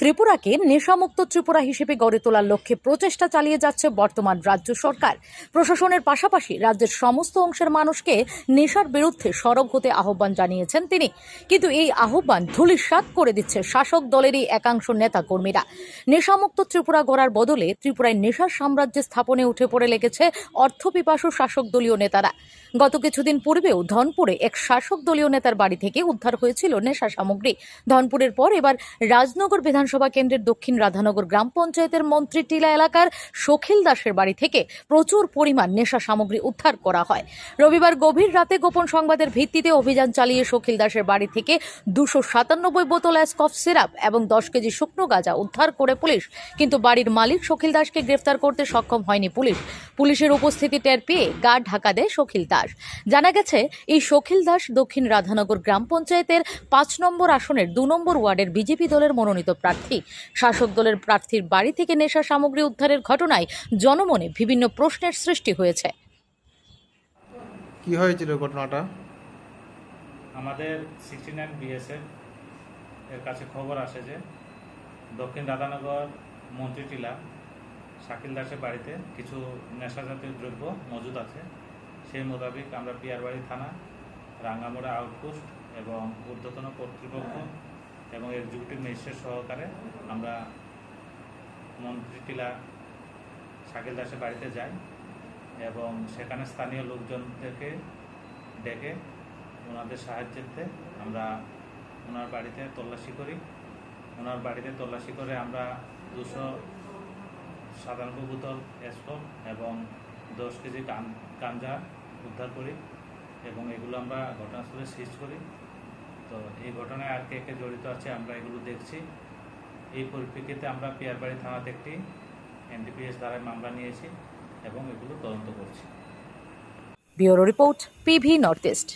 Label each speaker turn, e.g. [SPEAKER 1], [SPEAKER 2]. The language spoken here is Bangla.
[SPEAKER 1] ত্রিপুরাকে নেশামুক্ত ত্রিপুরা হিসেবে গড়ে তোলার লক্ষ্যে প্রচেষ্টা চালিয়ে যাচ্ছে বর্তমান রাজ্য সরকার। প্রশাসনের পাশাপাশি রাজ্যের সমস্ত অংশের মানুষকে নেশার বিরুদ্ধে সরব হতে আহ্বান জানিয়েছেন তিনি। কিন্তু এই আহ্বান ধূলিসাৎ করে দিচ্ছে শাসক দলেরই একাংশ নেতা কর্মীরা নেশামুক্ত ত্রিপুরা গড়ার বদলে ত্রিপুরায় নেশার সাম্রাজ্য স্থাপনে উঠে পড়ে লেগেছে অর্থপিপাসু শাসক দলীয় নেতারা। গত কিছুদিন পূর্বেও ধনপুরে এক শাসক দলীয় নেতার বাড়ি থেকে উদ্ধার হয়েছিল নেশা সামগ্রী। ধনপুরের পর এবার রাজনগর বিধানসভা কেন্দ্রের দক্ষিণ রাধানগর গ্রাম পঞ্চায়েতের মন্ত্রী টিলা এলাকার সখিল দাসের বাড়ি থেকে প্রচুর পরিমাণ নেশা সামগ্রী উদ্ধার করা হয়। রবিবার গভীর রাতে গোপন সংবাদের ভিত্তিতে অভিযান চালিয়ে সখিল দাসের বাড়ি থেকে দুশো সাতানব্বই বোতল অ্যাসকফ সিরাপ এবং দশ কেজি শুকনো গাঁজা উদ্ধার করে পুলিশ। কিন্তু বাড়ির মালিক সখিল দাসকে গ্রেফতার করতে সক্ষম হয়নি পুলিশ। পুলিশের উপস্থিতি টের পেয়ে গা ঢাকা দেয় সখিল দাস। জানা গেছে, এই সখিল দাস দক্ষিণ রাধানগর গ্রাম পঞ্চায়েতের পাঁচ নম্বর আসনের দু নম্বর ওয়ার্ডের বিজেপি দলের মনোনীত প্রার্থী। শাসক দলের প্রার্থীর বাড়ি থেকে নেশা সামগ্রী উদ্ধারের ঘটনায় জনমনে বিভিন্ন প্রশ্নের সৃষ্টি হয়েছে।
[SPEAKER 2] কি হয়েছিল ঘটনাটা?
[SPEAKER 3] আমাদের সিক্সটি নাইন বিএসএফ এর কাছে খবর আসে যে দক্ষিণ দাদানগর মন্ত্রী টিলা শাকিল দাসের বাড়িতে কিছু নেশা জাতীয় দ্রব্য মজুদ আছে। সেই মোতাবেক আমরা পিয়ারবাড়ি থানা রাঙ্গামোড়া আউটপোস্ট এবং ঊর্ধ্বতন কর্তৃপক্ষ এবং এক্সিকিউটিভ ম্যাজিস্ট্রেট সহকারে আমরা মন্ত্রী টিলা শাকিল দাসের বাড়িতে যাই এবং সেখানে স্থানীয় লোকজনদেরকে ডেকে ওনাদের সাহায্যেতে আমরা ওনার বাড়িতে তল্লাশি করি। ওনার বাড়িতে তল্লাশি করে আমরা দুশো সাতানব্বই বোতল এসফল এবং দশ কেজি গাঞ্জা উদ্ধার করি এবং এগুলো আমরা ঘটনাস্থলে সিজ করি। তো এই ঘটনায় আর কে কে জড়িত আছে আমরা এগুলো দেখছি। এই পরিপ্রেক্ষিতে আমরা পিয়ারবাড়ি থানাতে একটি এনডিপিএস দ্বারায় মামলা নিয়েছি এবং এগুলো তদন্ত করছি।
[SPEAKER 1] Bureau report P V north east.